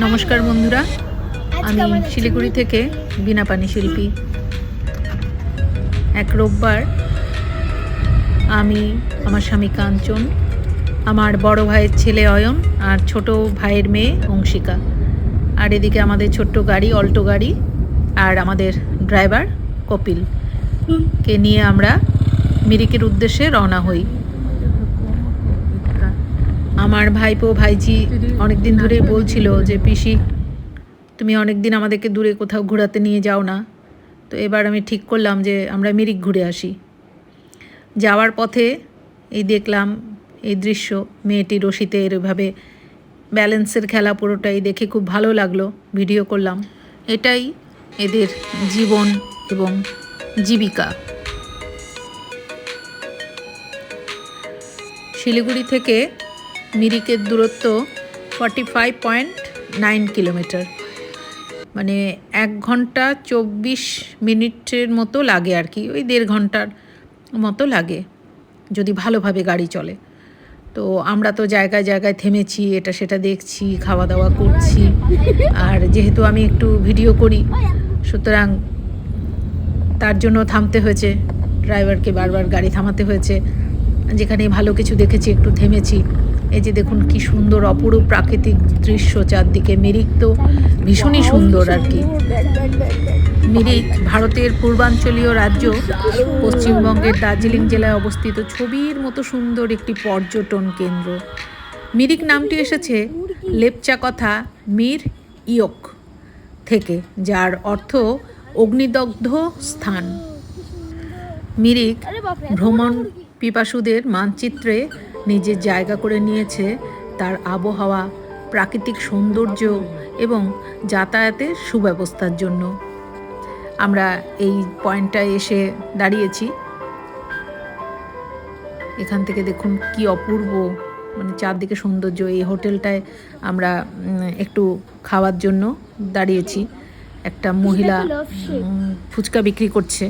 নমস্কার বন্ধুরা আমি শিলিগুড়ি থেকে বিনা পানি শিল্পী। এক রোববার আমি আমার স্বামী কাঞ্চন আমার বড় ভাইয়ের ছেলে অয়ন আর ছোট ভাইয়ের মেয়ে অংশিকা। আর এদিকে আমাদের ছোট্ট গাড়ি অল্টো গাড়ি আর আমাদের ড্রাইভার কপিল। কে নিয়ে আমরা মিরিকের উদ্দেশ্যে রওনা হই। আমার ভাইপো ভাইজি অনেক দিন ধরেই বলছিল যে পিসি তুমি অনেক দিন আমাদেরকে দূরে কোথাও ঘোরাতে নিয়ে যাও না। তো এবার আমি ঠিক করলাম যে আমরা মিরিক ঘুরে আসি। যাওয়ার পথে এই দেখলাম এই দৃশ্য মেয়েটি রশিতে এরভাবে ব্যালেন্সের খেলা পুরোটাই দেখে খুব ভালো লাগল ভিডিও করলাম। এটাই এদের জীবন এবং জীবিকা। শিলিগুড়ি থেকে মিরিকের দূরত্ব forty five point nine kilometre মানে এক ঘণ্টা চব্বিশ মিনিটের মতো লাগে আর কি, ওই দেড় ঘণ্টার মতো লাগে যদি ভালোভাবে গাড়ি চলে। তো আমরা তো জায়গায় জায়গায় থেমেছি, এটা সেটা দেখছি খাওয়া দাওয়া করছি, আর যেহেতু আমি একটু ভিডিও করি, সুতরাং তার জন্য থামতে হয়েছে, ড্রাইভারকে বারবার গাড়ি থামাতে হয়েছে, যেখানে ভালো কিছু দেখেছি, একটু থেমেছি। এই যে দেখুন কি সুন্দর অপরূপ প্রাকৃতিক দৃশ্য চারদিকে, মিরিক তো ভীষণই সুন্দর আর কি। মিরিক ভারতের পূর্বাঞ্চলীয় রাজ্য, পশ্চিমবঙ্গের দার্জিলিং জেলায় অবস্থিত ছবির মতো সুন্দর একটি পর্যটন কেন্দ্র। মিরিক নামটি এসেছে লেপচা কথা মির ইয়ক থেকে, যার অর্থ অগ্নিদগ্ধ স্থান। মিরিক ভ্রমণ পিপাসুদের মানচিত্রে নিজের জায়গা করে নিয়েছে তার আবহাওয়া প্রাকৃতিক সৌন্দর্য এবং যাতায়াতের সুব্যবস্থার জন্য। আমরা এই পয়েন্টটায় এসে দাঁড়িয়েছি। এখান থেকে দেখুন কি অপূর্ব মানে চারদিকে সৌন্দর্য। এই হোটেলটায় আমরা একটু খাওয়ার জন্য দাঁড়িয়েছি। একটা মহিলা ফুচকা বিক্রি করছে।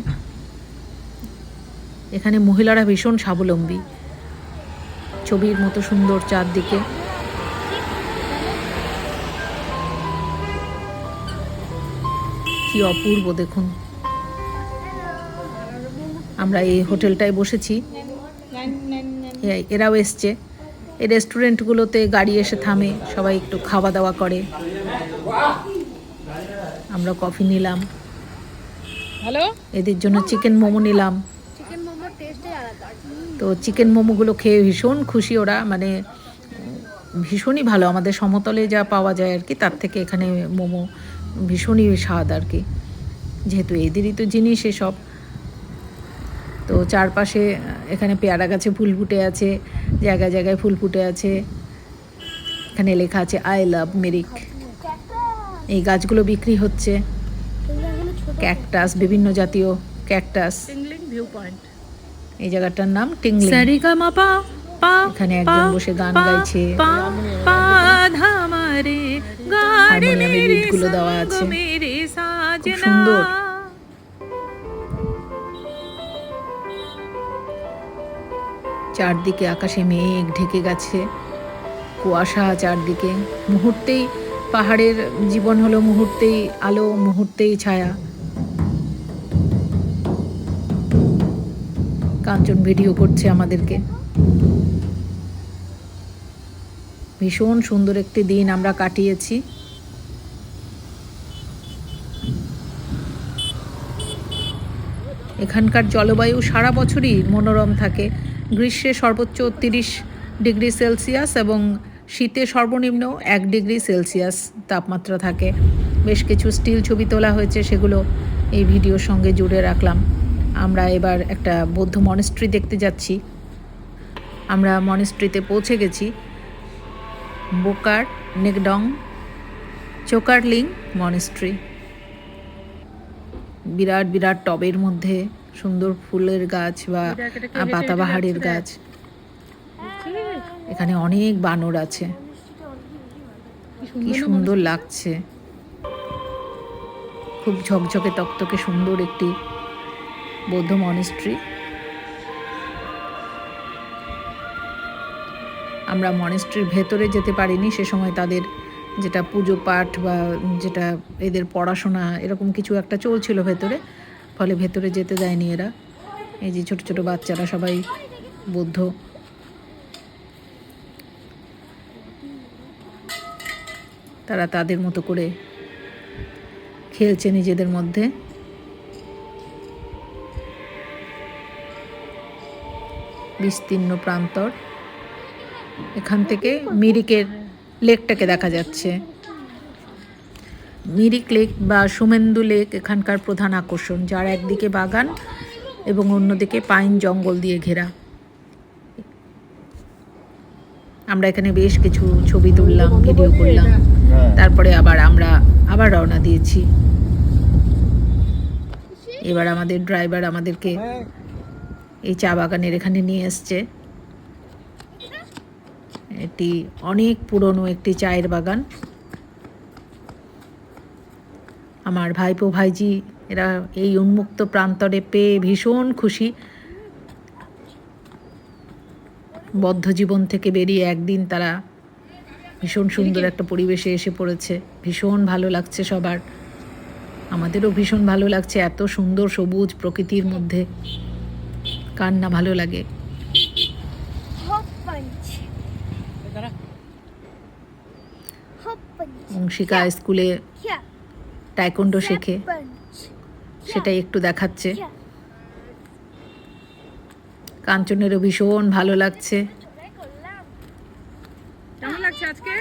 এখানে মহিলারা ভীষণ স্বাবলম্বী। ছবির মতো সুন্দর চারদিকে। কি অপূর্ব দেখুন। আমরা এই হোটেলটায় বসেছি। এরাও এসছে। এই রেস্টুরেন্টগুলোতে গাড়ি এসে থামে সবাই একটু খাওয়া দাওয়া করে। আমরা কফি নিলাম। হ্যালো? এদের জন্য চিকেন মোমো নিলাম। চিকেন মোমোর টেস্টই আলাদা। তো চিকেন মোমোগুলো খেয়ে ভীষণ খুশি ওরা মানে ভীষণই ভালো। আমাদের সমতলে যা পাওয়া যায় আর কি তার থেকে এখানে মোমো ভীষণই স্বাদ আর কি। যেহেতু এদেরই তো জিনিস এসব। তো চারপাশে এখানে পেয়ারা গাছে ফুল ফুটে আছে জায়গায় জায়গায় ফুল ফুটে আছে। এখানে লেখা আছে আই লাভ মেরিক এই গাছগুলো বিক্রি হচ্ছে। ক্যাকটাস বিভিন্ন জাতীয় ক্যাকটাস। ভিউ পয়েন্ট এই জায়গাটার নাম টিংলি। সারিগামা পা পা এখানে একজন বসে গান গাইছে। পা পা ধামারে গাড়ি মেরে বিটগুলো দেওয়া আছে। মেরে সাজনা। সুন্দর। চারদিকে আকাশে মেঘ ঢেকে গেছে। কুয়াশা চারদিকে। মুহূর্তেই পাহাড়ের জীবন হলো মুহূর্তেই আলো মুহূর্তেই ছায়া। কাঞ্চন ভিডিও করছে আমাদেরকে। ভীষণ সুন্দর একটি দিন আমরা কাটিয়েছি। এখানকার জলবায়ু সারা বছরই মনোরম থাকে। গ্রীষ্মে সর্বোচ্চ তিরিশ ডিগ্রি সেলসিয়াস এবং শীতে সর্বনিম্ন এক ডিগ্রি সেলসিয়াস তাপমাত্রা থাকে। বেশ কিছু স্টিল ছবি তোলা হয়েছে, সেগুলো এই ভিডিওর সঙ্গে জুড়ে রাখলাম। আমরা এবার একটা বৌদ্ধ মনেস্ট্রি দেখতে যাচ্ছি। আমরা মনেস্ট্রিতে পৌঁছে গেছি। বোকার নেকডং চোকারলিং মনেস্ট্রি বিরাট বিরাট টবের মধ্যে সুন্দর ফুলের গাছ বা পাতাবাহারের গাছ। এখানে অনেক বানর আছে। কি সুন্দর লাগছে। খুব ঝকঝকে তকতকে সুন্দর একটি বৌদ্ধ মনেস্ট্রি। আমরা মনেস্ট্রির ভেতরে যেতে পারিনি, সে সময় তাদের যেটা পুজো পাঠ বা যেটা এদের পড়াশোনা এরকম কিছু একটা চলছিল ভেতরে, ফলে ভেতরে যেতে দেয়নি এরা। এই যে ছোট ছোট বাচ্চারা সবাই বৌদ্ধ। তারা তাদের মতো করে খেলছে নিজেদের মধ্যে। বিস্তীর্ণ প্রান্তর। এখান থেকে মিরিকের লেকটাকে দেখা যাচ্ছে। মিরিক লেক বা সুমেন্দু লেক এখানকার প্রধান আকর্ষণ, যার একদিকে বাগান এবং অন্যদিকে পাইন জঙ্গল দিয়ে ঘেরা। আমরা এখানে বেশ কিছু ছবি তুললাম, ভিডিও করলাম। তারপরে আবার আমরা, আবার রওনা দিয়েছি। এবার আমাদের ড্রাইভার আমাদেরকে এই চা বাগানের এখানে নিয়ে এসছে। এটি অনেক পুরনো একটি চায়ের বাগান। আমার ভাইপো ভাইজি, এরা এই উন্মুক্ত প্রান্তরে পেয়ে ভীষণ খুশি। বদ্ধ জীবন থেকে বেরিয়ে একদিন তারা ভীষণ সুন্দর একটা পরিবেশে এসে পড়েছে। ভীষণ ভালো লাগছে সবার। আমাদেরও ভীষণ ভালো লাগছে এত সুন্দর সবুজ প্রকৃতির মধ্যে। কার না ভালো লাগে. অংশিকা স্কুলে. টাইকন্ডো শেখে। সেটাই একটু দেখাচ্ছে. কাঞ্চনেরও ভীষণ ভালো লাগছে। কেমন লাগছে আজকে?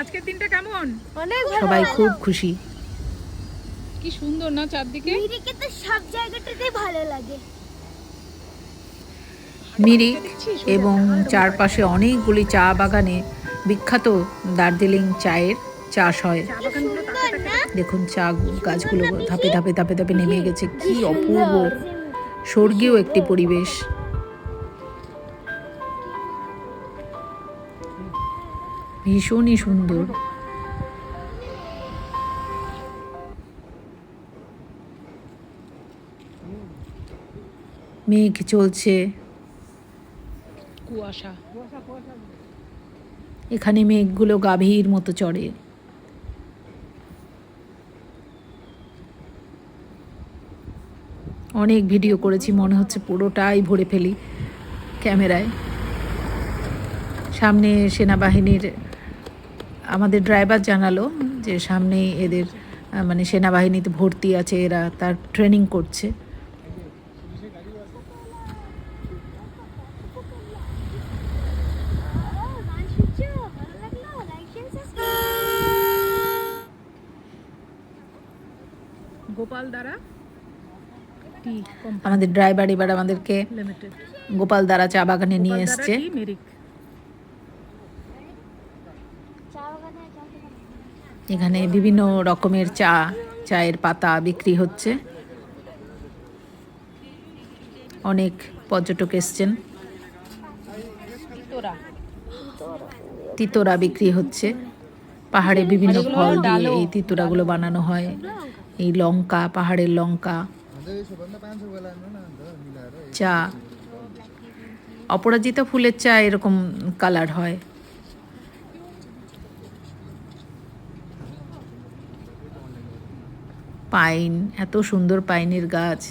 আজকের দিনটা কেমন? অনেক সবাই খুব খুশি। কি সুন্দর না চারদিকে? তো সব জায়গাটাতেই ভালো লাগে। মিরিক এবং চারপাশে অনেকগুলি চা বাগানে বিখ্যাত দার্জিলিং চায়ের চাষ হয়। দেখুন চা গাছগুলো ধাপে ধাপে ধাপে ধাপে নেমে গেছে। কি অপূর্ব। স্বর্গীয় একটি পরিবেশ। ভীষণই সুন্দর। মেঘ চলছে। কুয়াশা। এখানে মেঘগুলো গাভীর মতো চড়ে। অনেক ভিডিও করেছি, মনে হচ্ছে পুরোটাই ভরে ফেলি ক্যামেরায়। সামনে সেনাবাহিনীর, আমাদের ড্রাইভার জানালো যে সামনেই এদের মানে সেনাবাহিনীতে ভর্তি আছে, এরা তার ট্রেনিং করছে গান শুনছো ভালো লাগল লাইক শেয়ার গোপাল দ্বারা টি আমাদের ড্রাইভার এবার আমাদেরকে গোপাল দ্বারা চা বাগানে নিয়ে এসছে। এখানে বিভিন্ন রকমের চা চায়ের পাতা বিক্রি হচ্ছে। অনেক পর্যটক এসছেন। তোরা তিতোরা বিক্রি হচ্ছে। পাহাড়ে বিভিন্ন ফল দিয়ে ডালো। এই তিতোরাগুলো বানানো হয়। এই লঙ্কা পাহাড়ের লঙ্কা। চা। অপরাজিতা ফুলের চা এরকম কালার হয়। পাইন এত সুন্দর পাইনের গাছ।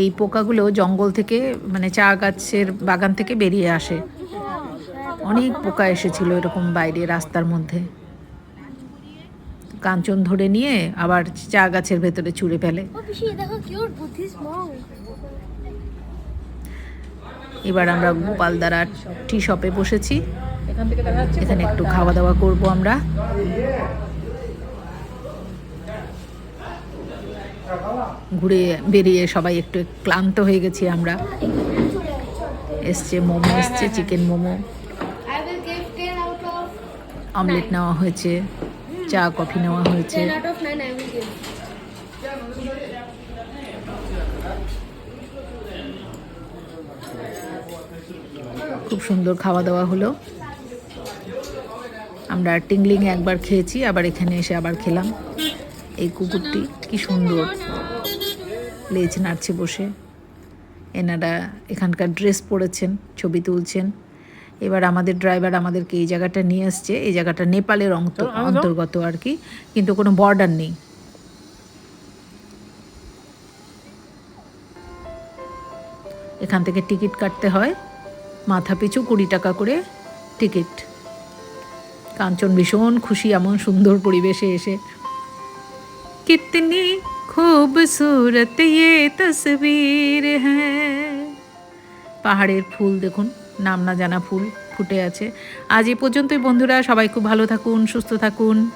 এই পোকাগুলো জঙ্গল থেকে মানে চা গাছের বাগান থেকে বেরিয়ে আসে। অনেক পোকা এসেছিল এরকম বাইরে রাস্তার মধ্যে। কাঞ্চন ধরে নিয়ে আবার চা গাছের ভেতরে ছুঁড়ে ফেলে। এবার আমরা গোপালদারা টি শপে বসেছি। এখান থেকে দেখা যাচ্ছে এখানে একটু খাওয়া দাওয়া করব আমরা। ঘুরে বেরিয়ে সবাই একটু ক্লান্ত হয়ে গেছি আমরা। এসছে মোমো এসছে chicken momo. I will give 10 out of omelette নেওয়া হয়েছে। চা কফি নেওয়া হয়েছে। 10 out of 9 I will give খুব সুন্দর খাওয়া দাওয়া হলো। আমরা টিংলিং একবার খেয়েছি আবার এখানে এসে আবার খেলাম। এই কুকুরটি কি সুন্দর। লেজ নাড়ছে বসে। এনারা এখানকার ড্রেস পরেছেন ছবি তুলছেন। এবার আমাদের ড্রাইভার আমাদেরকে এই জায়গাটা নিয়ে আসছে। এই জায়গাটা নেপালের অন্ত- অন্তর্গত আর কি। কিন্তু কোনো বর্ডার নেই। এখান থেকে টিকিট কাটতে হয়। মাথা পিছু কুড়ি টাকা করে টিকিট। কাঞ্চন ভীষণ খুশি এমন সুন্দর পরিবেশে এসে। কিতনি খুবসুরত ये তসবির হ্যাঁ পাহাড়ের ফুল দেখুন। নাম না জানা ফুল ফুটে আছে। আজ এ পর্যন্তই বন্ধুরা, সবাই খুব ভালো থাকুন, সুস্থ থাকুন।